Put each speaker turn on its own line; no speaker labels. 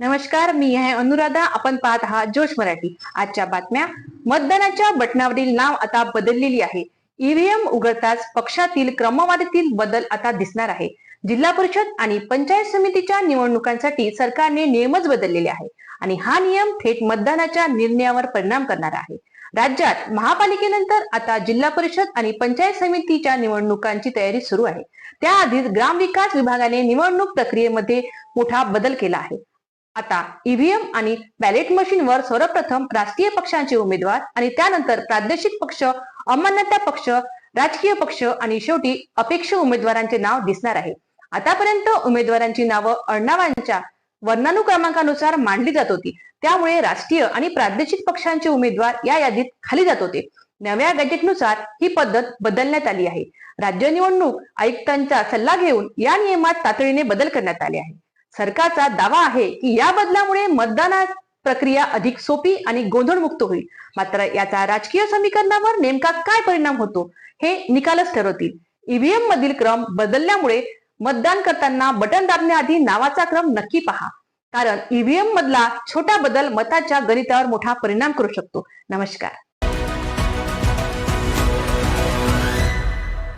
नमस्कार मी आहे अनुराधा. आपण पाहत आहात जोश मराठी. आजच्या बातम्या मतदानाच्या बटनावरील नाव आता बदललेली आहे. ईव्हीएम उघडताच पक्षातील क्रमवारीतील बदल आता दिसणार आहे. जिल्हा परिषद आणि पंचायत समितीच्या निवडणुकांसाठी सरकारने नियमच बदललेले आहे आणि हा नियम थेट मतदानाच्या निर्णयावर परिणाम करणार आहे. राज्यात महापालिकेनंतर आता जिल्हा परिषद आणि पंचायत समितीच्या निवडणुकांची तयारी सुरू आहे. त्याआधीच ग्रामविकास विभागाने निवडणूक प्रक्रियेमध्ये मोठा बदल केला आहे. आता ईव्हीएम आणि बॅलेट मशीनवर सर्वप्रथम राष्ट्रीय पक्षांचे उमेदवार आणि त्यानंतर प्रादेशिक पक्ष अमान्यता पक्ष राजकीय पक्ष आणि शेवटी अपेक्ष उमेदवारांचे नाव दिसणार आहे. आतापर्यंत उमेदवारांची नावं आडनावांच्या वर्णानुक्रमांकानुसार मांडली जात होती. त्यामुळे राष्ट्रीय आणि प्रादेशिक पक्षांचे उमेदवार या यादीत खाली जात होते. नव्या गॅजेटनुसार ही पद्धत बदलण्यात आली आहे. राज्य निवडणूक आयुक्तांचा सल्ला घेऊन या नियमात तातडीने बदल करण्यात आले आहे सरकारचा दावा आहे की या बदलामुळे मतदाना प्रक्रिया अधिक सोपी आणि गोंधळमुक्त होईल. मात्र याचा राजकीय समीकरणावर नेमका काय परिणाम होतो हे निकालच ठरवतील. ईव्हीएम मधील क्रम बदलल्यामुळे मतदान करताना बटन दाबण्याआधी नावाचा क्रम नक्की पहा. कारण ईव्हीएम मधला छोटा बदल मताच्या गणितावर मोठा परिणाम करू शकतो. नमस्कार.